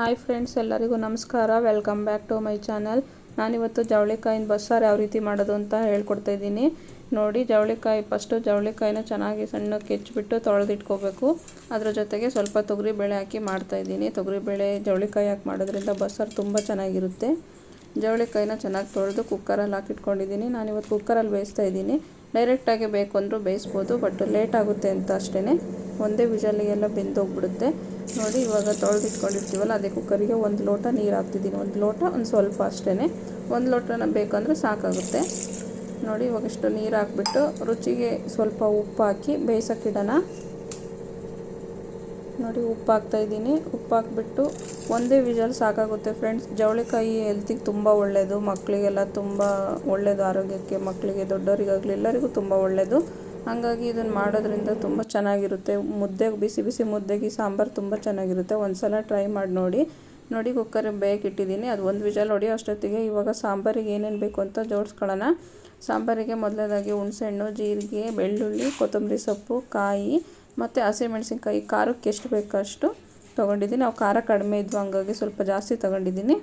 Hi friends, ಎಲ್ಲರಿಗೂ ನಮಸ್ಕಾರ. Welcome back to my channel. ನಾನಿವತ್ತು ಜವಳಿಕಾಯಿನ ಬಸ್ಸಾರು ಯಾವ ರೀತಿ ಮಾಡೋದು ಅಂತ ಹೇಳ್ಕೊಡ್ತಾ ಇದ್ದೀನಿ. ನೋಡಿ, ಜವಳಿಕಾಯಿ, ಫಸ್ಟು ಜವಳಿಕಾಯಿನ ಚೆನ್ನಾಗಿ ಸಣ್ಣಕ್ಕೆ ಹೆಚ್ಚಿಬಿಟ್ಟು ತೊಳೆದಿಟ್ಕೋಬೇಕು. ಅದರ ಜೊತೆಗೆ ಸ್ವಲ್ಪ ತೊಗರಿಬೇಳೆ ಹಾಕಿ ಮಾಡ್ತಾ ಮಾಡ್ತಾಯಿದ್ದೀನಿ ತೊಗರಿಬೇಳೆ ಜವಳಿಕಾಯಿ ಹಾಕಿ ಮಾಡೋದ್ರಿಂದ ಬಸ್ಸಾರು ತುಂಬ ಚೆನ್ನಾಗಿರುತ್ತೆ. ಜವಳಿಕಾಯಿನ ಚೆನ್ನಾಗಿ ತೊಳೆದು ಕುಕ್ಕರಲ್ಲಿ ಹಾಕಿಟ್ಕೊಂಡಿದ್ದೀನಿ. ನಾನಿವತ್ತು ಕುಕ್ಕರಲ್ಲಿ ಬೇಯಿಸ್ತಾ ಇದ್ದೀನಿ. ಡೈರೆಕ್ಟಾಗಿ ಬೇಕು ಅಂದರೂ ಬೇಯಿಸ್ಬೋದು, ಬಟ್ ಲೇಟ್ ಆಗುತ್ತೆ ಅಂತ ಅಷ್ಟೇ ಒಂದೇ ವಿಷಲಿಗೆಲ್ಲ ಬೆಂದೋಗ್ಬಿಡುತ್ತೆ. ನೋಡಿ, ಇವಾಗ ತೊಳೆದಿಟ್ಕೊಂಡಿರ್ತೀವಲ್ಲ, ಅದೇ ಕುಕ್ಕರಿಗೆ ಒಂದು ಲೋಟ ನೀರು ಹಾಕ್ತಿದ್ದೀನಿ. ಒಂದು ಲೋಟ, ಒಂದು ಸ್ವಲ್ಪ ಅಷ್ಟೇ ಒಂದು ಲೋಟನ ಬೇಕಂದರೆ ಸಾಕಾಗುತ್ತೆ. ನೋಡಿ, ಇವಾಗ ಇಷ್ಟು ನೀರು ಹಾಕ್ಬಿಟ್ಟು ರುಚಿಗೆ ಸ್ವಲ್ಪ ಉಪ್ಪು ಹಾಕಿ ಬೇಯಿಸೋಕ್ಕಿಡೋಣ. ನೋಡಿ, ಉಪ್ಪು ಹಾಕ್ತಾಯಿದ್ದೀನಿ ಉಪ್ಪು ಹಾಕ್ಬಿಟ್ಟು ಒಂದೇ ವಿಜಲ್ ಸಾಕಾಗುತ್ತೆ ಫ್ರೆಂಡ್ಸ್. ಜವಳಿಕಾಯಿ ಹೆಲ್ತಿಗೆ ತುಂಬ ಒಳ್ಳೆಯದು ಮಕ್ಕಳಿಗೆಲ್ಲ ತುಂಬ ಒಳ್ಳೆಯದು ಆರೋಗ್ಯಕ್ಕೆ, ಮಕ್ಕಳಿಗೆ, ದೊಡ್ಡವರಿಗಾಗಲಿ, ಎಲ್ಲರಿಗೂ ತುಂಬ ಒಳ್ಳೆಯದು ಹಾಗಾಗಿ ಇದನ್ನು ಮಾಡೋದ್ರಿಂದ ತುಂಬ ಚೆನ್ನಾಗಿರುತ್ತೆ. ಮುದ್ದೆ, ಬಿಸಿ ಬಿಸಿ ಮುದ್ದೆಗೆ ಸಾಂಬಾರು ತುಂಬ ಚೆನ್ನಾಗಿರುತ್ತೆ. ಒಂದು ಸಲ ಟ್ರೈ ಮಾಡಿ ನೋಡಿ. ನೋಡಿ, ಕುಕ್ಕರ್ ಬೇಕಿಟ್ಟಿದ್ದೀನಿ ಅದು ಒಂದು ವಿಜಲ್ ಹೊಡೆಯೋ ಅಷ್ಟೊತ್ತಿಗೆ ಇವಾಗ ಸಾಂಬಾರಿಗೆ ಏನೇನು ಬೇಕು ಅಂತ ಜೋಡಿಸ್ಕೊಳ್ಳೋಣ. ಸಾಂಬಾರಿಗೆ ಮೊದಲನೇದಾಗಿ ಹುಣಸೆಹಣ್ಣು, ಜೀರಿಗೆ, ಬೆಳ್ಳುಳ್ಳಿ, ಕೊತ್ತಂಬರಿ ಸೊಪ್ಪು, ಕಾಯಿ ಮತ್ತು ಹಸಿಮೆಣ್ಸಿನ್ಕಾಯಿ ಖಾರಕ್ಕೆ ಎಷ್ಟು ಬೇಕೋ ಅಷ್ಟು ತೊಗೊಂಡಿದ್ದೀನಿ. ನಾವು ಖಾರ ಕಡಿಮೆ ಇದ್ವು, ಹಂಗಾಗಿ ಸ್ವಲ್ಪ ಜಾಸ್ತಿ ತೊಗೊಂಡಿದ್ದೀನಿ.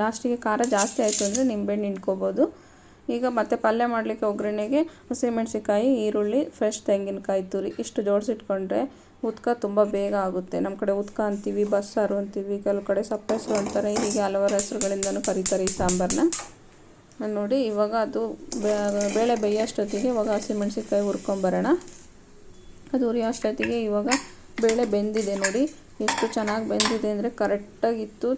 ಲಾಸ್ಟಿಗೆ ಖಾರ ಜಾಸ್ತಿ ಆಯಿತು ಅಂದರೆ ನಿಂಬೆಹಣ್ಣು ಹಿಂಡ್ಕೋಬೋದು. ಈಗ ಮತ್ತೆ ಪಲ್ಯ ಮಾಡಲಿಕ್ಕೆ ಒಗ್ಗರಣೆಗೆ ಹಸಿಮೆಣ್ಸಿನ್ಕಾಯಿ, ಈರುಳ್ಳಿ ಫ್ರೆಶ್ ತೆಂಗಿನಕಾಯಿ, ತುರಿ. ಇಷ್ಟು ಜೋಡಿಸಿಟ್ಕೊಂಡ್ರೆ ಉತ್ಕ ತುಂಬ ಬೇಗ ಆಗುತ್ತೆ. ನಮ್ಮ ಕಡೆ ಉತ್ಕ ಅಂತೀವಿ, ಬಸ್ಸಾರು ಅಂತೀವಿ, ಕೆಲವು ಕಡೆ ಸಪ್ಪೆಸರು ಅಂತಾರೆ. ಹೀಗೆ ಹಲವಾರು ಹೆಸರುಗಳಿಂದನೂ ಕರೀತಾರೆ ಈ ಸಾಂಬಾರನ್ನ ನೋಡಿ, ಇವಾಗ ಅದು ಬೇಳೆ ಬೇಯೋಷ್ಟೊತ್ತಿಗೆ ಇವಾಗ ಹಸಿಮೆಣ್ಸಿನ್ಕಾಯಿ ಹುರ್ಕೊಂಬರೋಣ. ಅದು ಉರಿಯೋ ಅಷ್ಟೊತ್ತಿಗೆ ಇವಾಗ ಬೇಳೆ ಬೆಂದಿದೆ ನೋಡಿ. ಎಷ್ಟು ಚೆನ್ನಾಗಿ ಬೆಂದಿದೆ ಅಂದರೆ ಕರೆಕ್ಟಾಗಿತ್ತು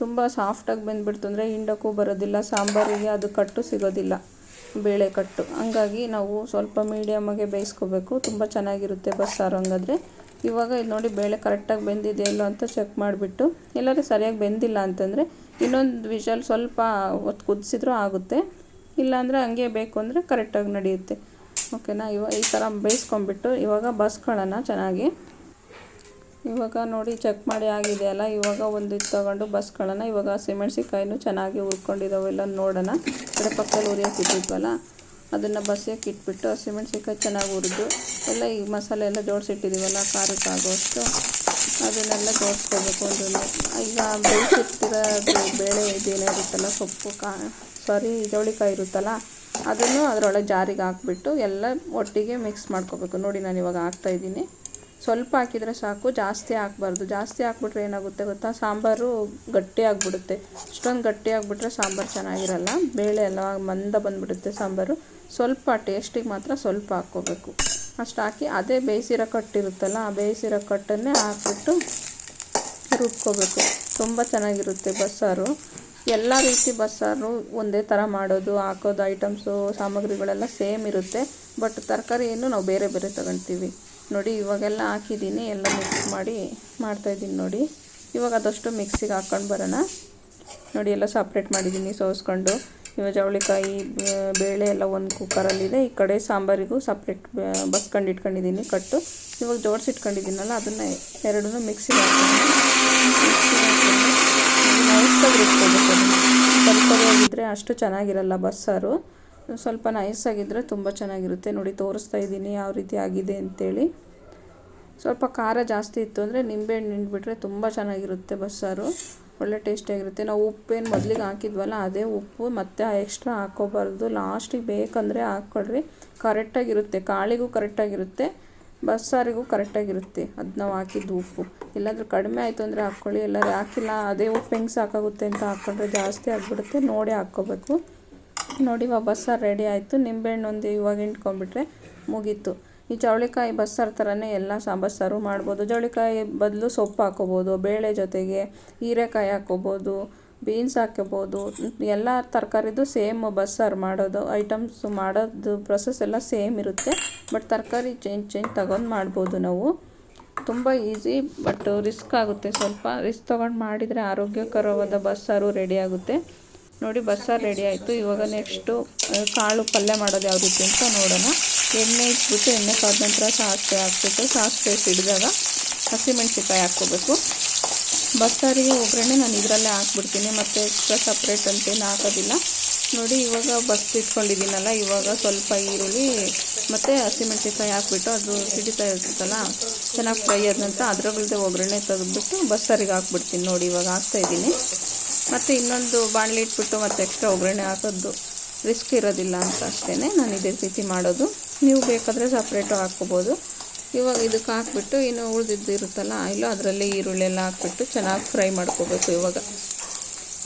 ತುಂಬ ಸಾಫ್ಟಾಗಿ ಬಂದುಬಿಡ್ತು ಅಂದರೆ ಹಿಂಡಕ್ಕೂ ಬರೋದಿಲ್ಲ, ಸಾಂಬಾರಿಗೆ ಅದು ಕಟ್ಟು ಸಿಗೋದಿಲ್ಲ, ಬೇಳೆ ಕಟ್ಟು. ಹಂಗಾಗಿ ನಾವು ಸ್ವಲ್ಪ ಮೀಡಿಯಮಾಗೆ ಬೇಯಿಸ್ಕೋಬೇಕು. ತುಂಬ ಚೆನ್ನಾಗಿರುತ್ತೆ ಬಸ್ಸಾರು ಹಂಗಾದ್ರೆ. ಇವಾಗ ಇಲ್ಲಿ ನೋಡಿ ಬೇಳೆ ಕರೆಕ್ಟಾಗಿ ಬೆಂದಿದೆ ಇಲ್ಲೋ ಅಂತ ಚೆಕ್ ಮಾಡಿಬಿಟ್ಟು. ಎಲ್ಲರೂ ಸರಿಯಾಗಿ ಬೆಂದಿಲ್ಲ ಅಂತಂದರೆ ಇನ್ನೊಂದು ವಿಷಲ್ ಸ್ವಲ್ಪ ಹೊತ್ತು ಕುದಿಸಿದ್ರೂ ಆಗುತ್ತೆ. ಇಲ್ಲಾಂದರೆ ಹಂಗೆ ಬೇಕು ಅಂದರೆ ಕರೆಕ್ಟಾಗಿ ನಡೆಯುತ್ತೆ. ಓಕೆನಾ ಇವಾಗ ಈ ಥರ ಬೇಯಿಸ್ಕೊಂಬಿಟ್ಟು ಇವಾಗ ಬಸ್ಕೊಳ್ಳೋಣ ಚೆನ್ನಾಗಿ. ಇವಾಗ ನೋಡಿ ಚೆಕ್ ಮಾಡಿ ಆಗಿದೆ ಅಲ್ಲ. ಇವಾಗ ಒಂದು ಇದು ತೊಗೊಂಡು ಬಸ್ಗಳನ್ನ ಇವಾಗ ಹಸಿಮೆಣ್ಸಿಕಾಯಿನೂ ಚೆನ್ನಾಗಿ ಹುರ್ಕೊಂಡಿದ್ದಾವೆಲ್ಲ ನೋಡೋಣ. ಕಡೆ ಪಕ್ಕದಲ್ಲಿ ಉರಿಯೋಕೆ ಇಟ್ಟಿದ್ವಲ್ಲ ಅದನ್ನು ಬಸಿಯೋಕೆ ಇಟ್ಬಿಟ್ಟು ಹಸಿಮೆಣ್ಸಿಕಾಯಿ ಚೆನ್ನಾಗಿ ಹುರಿದು, ಎಲ್ಲ ಈ ಮಸಾಲೆ ಎಲ್ಲ ಜೋಡಿಸಿಟ್ಟಿದ್ದೀವಲ್ಲ ಆಗೋಷ್ಟು ಅದನ್ನೆಲ್ಲ ಜೋಡಿಸ್ಕೋಬೇಕು ಒಂದು ಈಗ ಬೇಯಿಸಿಟ್ಟಿರೋದು ಬೇಳೆ ಇದೇನೇ ಇರುತ್ತಲ್ಲ, ಸೊಪ್ಪು, ಕಾ ಸಾರಿ ಜವಳಿಕಾಯಿ ಇರುತ್ತಲ್ಲ, ಅದನ್ನು ಅದರೊಳಗೆ ಜಾರಿಗೆ ಹಾಕ್ಬಿಟ್ಟು ಎಲ್ಲ ಒಟ್ಟಿಗೆ ಮಿಕ್ಸ್ ಮಾಡ್ಕೋಬೇಕು. ನೋಡಿ ನಾನು ಇವಾಗ ಹಾಕ್ತಾಯಿದ್ದೀನಿ ಸ್ವಲ್ಪ ಹಾಕಿದರೆ ಸಾಕು, ಜಾಸ್ತಿ ಹಾಕ್ಬಾರ್ದು. ಜಾಸ್ತಿ ಹಾಕ್ಬಿಟ್ರೆ ಏನಾಗುತ್ತೆ ಗೊತ್ತಾ? ಸಾಂಬಾರು ಗಟ್ಟಿ ಆಗಿಬಿಡುತ್ತೆ. ಅಷ್ಟೊಂದು ಗಟ್ಟಿ ಆಗಿಬಿಟ್ರೆ ಸಾಂಬಾರು ಚೆನ್ನಾಗಿರಲ್ಲ. ಬೇಳೆ ಎಲ್ಲ ಮಂದ ಬಂದುಬಿಡುತ್ತೆ ಸಾಂಬಾರು. ಸ್ವಲ್ಪ ಟೇಸ್ಟಿಗೆ ಮಾತ್ರ ಸ್ವಲ್ಪ ಹಾಕ್ಕೋಬೇಕು. ಅಷ್ಟು ಹಾಕಿ ಅದೇ ಬೇಯಿಸಿರೋ ಕಟ್ಟಿರುತ್ತಲ್ಲ ಆ ಬೇಯಿಸಿರೋ ಕಟ್ಟನ್ನೇ ಹಾಕ್ಬಿಟ್ಟು ರುಬ್ಕೋಬೇಕು. ತುಂಬ ಚೆನ್ನಾಗಿರುತ್ತೆ ಬಸ್ಸಾರು. ಎಲ್ಲ ರೀತಿ ಬಸ್ಸಾರು ಒಂದೇ ಥರ ಮಾಡೋದು, ಹಾಕೋದು, ಐಟಮ್ಸು, ಸಾಮಗ್ರಿಗಳೆಲ್ಲ ಸೇಮ್ ಇರುತ್ತೆ. ಬಟ್ ತರಕಾರಿಯನ್ನು ನಾವು ಬೇರೆ ಬೇರೆ ತಗೊಳ್ತೀವಿ. ನೋಡಿ, ಇವಾಗೆಲ್ಲ ಹಾಕಿದ್ದೀನಿ. ಎಲ್ಲ ಮಿಕ್ಸ್ ಮಾಡಿ ಮಾಡ್ತಾಯಿದ್ದೀನಿ ನೋಡಿ. ಇವಾಗ ಅದಷ್ಟು ಮಿಕ್ಸಿಗೆ ಹಾಕ್ಕೊಂಡು ಬರೋಣ. ನೋಡಿ, ಎಲ್ಲ ಸಪ್ರೇಟ್ ಮಾಡಿದ್ದೀನಿ ಸೋಸ್ಕೊಂಡು. ಇವಾಗ ಜವಳಿಕಾಯಿ ಬೇಳೆ ಎಲ್ಲ ಒಂದು ಕುಕ್ಕರಲ್ಲಿದೆ ಈ ಕಡೆ ಸಾಂಬಾರಿಗೂ ಸಪ್ರೇಟ್ ಬಸ್ಕೊಂಡು ಇಟ್ಕೊಂಡಿದ್ದೀನಿ, ಕಟ್ಟು. ಇವಾಗ ಜೋಡಿಸಿಟ್ಕೊಂಡಿದ್ದೀನಲ್ಲ, ಅದನ್ನು ಎರಡನ್ನೂ ಮಿಕ್ಸಿಗೆ ಹಾಕ್ತೀನಿ. ಸ್ವಲ್ಪ ಅದನ್ನು. ಅಷ್ಟು ಚೆನ್ನಾಗಿರಲ್ಲ ಬಸ್ಸಾರು. ಸ್ವಲ್ಪ ನೈಸಾಗಿದ್ದರೆ ತುಂಬ ಚೆನ್ನಾಗಿರುತ್ತೆ. ನೋಡಿ, ತೋರಿಸ್ತಾ ಇದ್ದೀನಿ ಯಾವ ರೀತಿ ಆಗಿದೆ ಅಂತೇಳಿ. ಸ್ವಲ್ಪ ಖಾರ ಜಾಸ್ತಿ ಇತ್ತು ಅಂದರೆ ನಿಂಬೆಹಣ್ಣು ನಿಂಡ್ಬಿಟ್ರೆ ತುಂಬ ಚೆನ್ನಾಗಿರುತ್ತೆ ಬಸ್ಸಾರು ಒಳ್ಳೆ ಟೇಸ್ಟಿಯಾಗಿರುತ್ತೆ ನಾವು ಉಪ್ಪೇನು ಮೊದಲಿಗೆ ಹಾಕಿದ್ವಲ್ಲ, ಅದೇ ಉಪ್ಪು ಮತ್ತು ಎಕ್ಸ್ಟ್ರಾ ಹಾಕೋಬಾರ್ದು. ಲಾಸ್ಟಿಗೆ ಬೇಕಂದರೆ ಹಾಕ್ಕೊಳ್ರಿ ಕರೆಕ್ಟಾಗಿರುತ್ತೆ ಕಾಳಿಗೂ ಕರೆಕ್ಟಾಗಿರುತ್ತೆ ಬಸ್ಸಾರಿಗೂ ಕರೆಕ್ಟಾಗಿರುತ್ತೆ ಅದು ನಾವು ಹಾಕಿದ್ದು ಉಪ್ಪು. ಇಲ್ಲಾಂದ್ರೆ ಕಡಿಮೆ ಆಯಿತು ಅಂದರೆ ಹಾಕ್ಕೊಳ್ಳಿ. ಎಲ್ಲರೂ ಹಾಕಿಲ್ಲ, ಅದೇ ಉಪ್ಪು ಹೆಂಗೆ ಸಾಕಾಗುತ್ತೆ ಅಂತ ಹಾಕ್ಕೊಂಡ್ರೆ ಜಾಸ್ತಿ ಆಗಿಬಿಡುತ್ತೆ. ನೋಡಿ ಹಾಕ್ಕೋಬೇಕು. ನೋಡಿ ಇವಾಗ ಬಸ್ಸಾರು ರೆಡಿ ಆಯಿತು. ನಿಂಬೆಹಣ್ಣು ಒಂದು ಇವಾಗ ಹಿಂಡ್ಕೊಂಡ್ಬಿಟ್ರೆ ಮುಗೀತು. ಈ ಚೌಳಿಕಾಯಿ ಬಸ್ಸಾರು ಥರನೇ ಎಲ್ಲ ಸಾಂಬಾರು ಮಾಡ್ಬೋದು. ಚೌಳಿಕಾಯಿ ಬದಲು ಸೊಪ್ಪು ಹಾಕೋಬೋದು, ಬೇಳೆ ಜೊತೆಗೆ ಹೀರೆಕಾಯಿ ಹಾಕೋಬೋದು, ಬೀನ್ಸ್ ಹಾಕೋಬೋದು. ಎಲ್ಲ ತರಕಾರಿದು ಸೇಮ್ ಬಸ್ಸಾರು ಮಾಡೋದು. ಐಟಮ್ಸ್ ಮಾಡೋದು ಪ್ರೊಸೆಸ್ ಎಲ್ಲ ಸೇಮ್ ಇರುತ್ತೆ. ಬಟ್ ತರಕಾರಿ ಚೇಂಜ್ ಚೇಂಜ್ ತಗೊಂಡು ಮಾಡ್ಬೋದು ನಾವು. ತುಂಬ ಈಸಿ ಬಟ್ ರಿಸ್ಕ್ ಆಗುತ್ತೆ ಸ್ವಲ್ಪ. ರಿಸ್ಕ್ ತೊಗೊಂಡು ಮಾಡಿದರೆ ಆರೋಗ್ಯಕರವಾದ ಬಸ್ಸಾರು ರೆಡಿ ಆಗುತ್ತೆ. ನೋಡಿ ಬಸ್ಸಾರು ರೆಡಿ ಆಯಿತು. ಇವಾಗ ನೆಕ್ಸ್ಟು ಕಾಳು ಪಲ್ಯ ಮಾಡೋದು ಯಾವ ರೀತಿ ಅಂತ ನೋಡೋಣ. ಎಣ್ಣೆ ಇಟ್ಬಿಟ್ಟು ಎಣ್ಣೆ ಕಾದ ನಂತರ ಸಾಸಿವೆ ಹಾಕ್ಬಿಟ್ಟು, ಸಾಸಿವೆ ಸಿಡಿದಾಗ ಹಸಿಮೆಣ್ಸಿಕಾಯಿ ಹಾಕ್ಕೋಬೇಕು. ಬಸ್ಸಾರಿಗೆ ಒಗ್ಗರಣೆ ನಾನು ಇದರಲ್ಲೇ ಹಾಕ್ಬಿಡ್ತೀನಿ, ಮತ್ತು ಎಕ್ಸ್ಟ್ರಾ ಸಪ್ರೇಟ್ ಅಂತೇನು ಹಾಕೋದಿಲ್ಲ. ನೋಡಿ ಇವಾಗ ಬಸ್ ಇಟ್ಕೊಂಡಿದ್ದೀನಲ್ಲ, ಇವಾಗ ಸ್ವಲ್ಪ ಈರುಳ್ಳಿ ಮತ್ತು ಹಸಿಮೆಣ್ಸಿಕಾಯಿ ಹಾಕ್ಬಿಟ್ಟು ಅದು ಸಿಡಿತಾ ಇರ್ತಲ್ಲ ಚೆನ್ನಾಗಿ ಫ್ರೈ ಆದ ನಂತರ ಅದರಗಳದ್ದೇ ಒಗ್ಗರಣೆ ತೆಗೆದ್ಬಿಟ್ಟು ಬಸ್ಸಾರಿಗೆ ಹಾಕ್ಬಿಡ್ತೀನಿ ನೋಡಿ ಇವಾಗ ಹಾಕ್ತಾಯಿದ್ದೀನಿ ಮತ್ತು ಇನ್ನೊಂದು ಬಾಣಲಿ ಇಟ್ಬಿಟ್ಟು ಮತ್ತೆ ಎಕ್ಸ್ಟ್ರಾ ಒಗ್ಗರಣೆ ಹಾಕೋದು ರಿಸ್ಕ್ ಇರೋದಿಲ್ಲ ಅಂತ ಅಷ್ಟೇ ನಾನು ಇದೇ ರೀತಿ ಮಾಡೋದು. ನೀವು ಬೇಕಾದರೆ ಸಪ್ರೇಟು ಹಾಕ್ಕೋಬೋದು. ಇವಾಗ ಇದಕ್ಕೆ ಹಾಕ್ಬಿಟ್ಟು ಇನ್ನು ಉಳಿದಿದ್ದು ಇರುತ್ತಲ್ಲ ಆಯಿಲು ಅದರಲ್ಲಿ ಈರುಳ್ಳಿ ಎಲ್ಲ ಹಾಕ್ಬಿಟ್ಟು ಚೆನ್ನಾಗಿ ಫ್ರೈ ಮಾಡ್ಕೋಬೇಕು ಇವಾಗ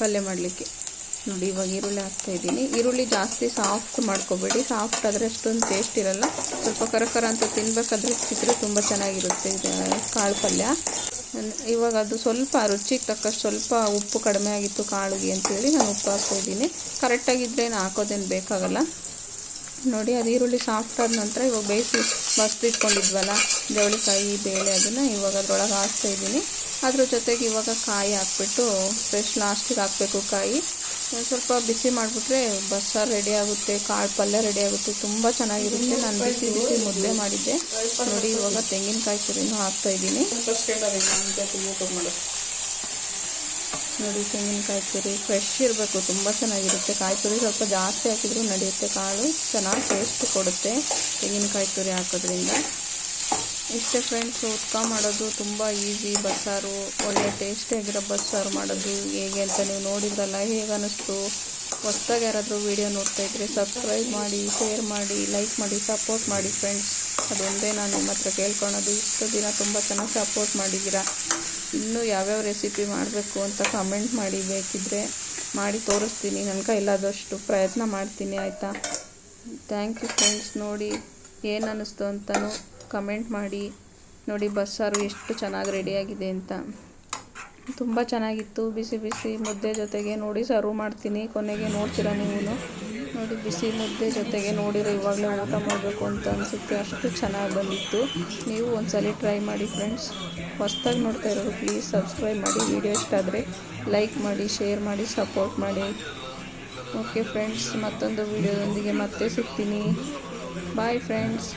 ಪಲ್ಯ ಮಾಡಲಿಕ್ಕೆ. ನೋಡಿ, ಇವಾಗ ಈರುಳ್ಳಿ ಹಾಕ್ತಾ ಇದ್ದೀನಿ. ಈರುಳ್ಳಿ ಜಾಸ್ತಿ ಸಾಫ್ಟ್ ಮಾಡ್ಕೋಬೇಡಿ. ಸಾಫ್ಟ್ ಆದರೆ ಅಷ್ಟೊಂದು ಟೇಸ್ಟ್ ಇರಲ್ಲ. ಸ್ವಲ್ಪ ಕರ ಅಂತ ತಿನ್ಬೇಕಾದ್ರೆ ಚಿತ್ರ ತುಂಬ ಚೆನ್ನಾಗಿರುತ್ತೆ. ಕಾಳು ಪಲ್ಯ. ಇವಾಗ ಅದು ಸ್ವಲ್ಪ ರುಚಿಗೆ ತಕ್ಕಷ್ಟು ಸ್ವಲ್ಪ ಉಪ್ಪು ಕಡಿಮೆ ಆಗಿತ್ತು ಕಾಳಿಗೆ ಅಂತೇಳಿ ನಾನು ಉಪ್ಪು ಹಾಕ್ತಾ ಇದ್ದೀನಿ. ಕರೆಕ್ಟಾಗಿದ್ದರೆ ಏನು ಹಾಕೋದೇನು ಬೇಕಾಗಲ್ಲ. ನೋಡಿ, ಅದು ಈರುಳ್ಳಿ ಸಾಫ್ಟ್ ಆದ ನಂತರ ಇವಾಗ ಬೇಯಿಸಿ ಮಸ್ತ್ ಇಟ್ಕೊಂಡಿದ್ವಲ್ಲ, ಜವಳಿಕಾಯಿ, ಬೇಳೆ ಅದನ್ನು ಇವಾಗ ಅದ್ರೊಳಗೆ ಹಾಕ್ತಾ ಇದ್ದೀನಿ. ಅದ್ರ ಜೊತೆಗೆ ಇವಾಗ ಕಾಯಿ ಹಾಕ್ಬಿಟ್ಟು ಫ್ರೆಶ್ ಲಾಸ್ಟಿಗೆ ಹಾಕಬೇಕು ಕಾಯಿ. ಒಂದು ಸ್ವಲ್ಪ ಬಿಸಿ ಮಾಡಿಬಿಟ್ರೆ ಬಸ್ಸಾರು ರೆಡಿ ಆಗುತ್ತೆ, ಕಾಳು ಪಲ್ಯ ರೆಡಿ ಆಗುತ್ತೆ, ತುಂಬ ಚೆನ್ನಾಗಿರುತ್ತೆ. ನಾನು ಬಿಸಿ ಬಿಸಿ ಮುದ್ದೆ ಮಾಡಿದ್ದೆ. ನೋಡಿ ಇವಾಗ ತೆಂಗಿನಕಾಯಿ ತುರಿನೂ ಹಾಕ್ತಾ ಇದ್ದೀನಿ. ನೋಡಿ ತೆಂಗಿನಕಾಯಿ ತುರಿ ಫ್ರೆಶ್ ಇರಬೇಕು, ತುಂಬ ಚೆನ್ನಾಗಿರುತ್ತೆ. ಕಾಯಿ ತುರಿ ಸ್ವಲ್ಪ ಜಾಸ್ತಿ ಹಾಕಿದರೂ ನಡೆಯುತ್ತೆ ಕಾಳು. ಚೆನ್ನಾಗಿ ಟೇಸ್ಟ್ ಕೊಡುತ್ತೆ ತೆಂಗಿನಕಾಯಿ ತುರಿ ಹಾಕೋದ್ರಿಂದ. ಇಷ್ಟೇ ಫ್ರೆಂಡ್ಸ್ ಉತ್ಕ ಮಾಡೋದು ತುಂಬ ಈಸಿ ಬಸ್ಸಾರು, ಒಳ್ಳೆ ಟೇಸ್ಟಿಯಾಗಿರೋ ಬಸ್ಸಾರು ಮಾಡೋದು ಹೇಗೆ ಅಂತ ನೀವು ನೋಡಿದ್ರಲ್ಲ, ಹೇಗೆ ಅನ್ನಿಸ್ತು ಹೊಸ್ದಾಗಿ ಯಾರಾದರೂ ವೀಡಿಯೋ ನೋಡ್ತಾ ಇದ್ರೆ ಸಬ್ಸ್ಕ್ರೈಬ್ ಮಾಡಿ ಶೇರ್ ಮಾಡಿ ಲೈಕ್ ಮಾಡಿ ಸಪೋರ್ಟ್ ಮಾಡಿ ಫ್ರೆಂಡ್ಸ್ ಅದೊಂದೇ ನಾನು ನಿಮ್ಮ ಹತ್ರ ಕೇಳ್ಕೊಳೋದು. ಇಷ್ಟು ದಿನ ತುಂಬ ಚೆನ್ನಾಗಿ ಸಪೋರ್ಟ್ ಮಾಡಿದ್ದೀರಾ? ಇನ್ನೂ ಯಾವ್ಯಾವ ರೆಸಿಪಿ ಮಾಡಬೇಕು ಅಂತ ಕಮೆಂಟ್ ಮಾಡಿ ಬೇಕಿದ್ದರೆ ಮಾಡಿ ತೋರಿಸ್ತೀನಿ. ನನ್ನ ಕೈಲಾದಷ್ಟು ಪ್ರಯತ್ನ ಮಾಡ್ತೀನಿ, ಆಯಿತಾ? ಥ್ಯಾಂಕ್ ಯು ಫ್ರೆಂಡ್ಸ್ ನೋಡಿ, ಏನು ಅನ್ನಿಸ್ತು ಅಂತಲೂ ಕಮೆಂಟ್ ಮಾಡಿ, ನೋಡಿ ಬಸ್ಸಾರು ಎಷ್ಟು ಚೆನ್ನಾಗಿ ರೆಡಿಯಾಗಿದೆ ಅಂತ. ತುಂಬ ಚೆನ್ನಾಗಿತ್ತು. ಬಿಸಿ ಬಿಸಿ ಮುದ್ದೆ ಜೊತೆಗೆ ನೋಡಿ ಸರ್ವ್ ಮಾಡ್ತೀನಿ. ಕೊನೆಗೆ ನೋಡ್ತೀರಾ ನೀವು ನೋಡಿ ಬಿಸಿ ಮುದ್ದೆ ಜೊತೆಗೆ ನೋಡಿರೋ ಇವಾಗಲೇ ಊಟ ಮಾಡಬೇಕು ಅಂತ ಅನಿಸುತ್ತೆ. ಅಷ್ಟು ಚೆನ್ನಾಗಿ ಬಂದಿತ್ತು. ನೀವು ಒಂದ್ಸಲಿ ಟ್ರೈ ಮಾಡಿ ಫ್ರೆಂಡ್ಸ್ ಹೊಸ್ದಾಗಿ ನೋಡ್ತಾ ಇರೋರು ಪ್ಲೀಸ್ ಸಬ್ಸ್ಕ್ರೈಬ್ ಮಾಡಿ. ವಿಡಿಯೋ ಇಷ್ಟ ಆದರೆ ಲೈಕ್ ಮಾಡಿ ಶೇರ್ ಮಾಡಿ ಸಪೋರ್ಟ್ ಮಾಡಿ. ಓಕೆ ಫ್ರೆಂಡ್ಸ್ ಮತ್ತೊಂದು ವಿಡಿಯೋದೊಂದಿಗೆ ಮತ್ತೆ ಸಿಗ್ತೀನಿ. Bye friends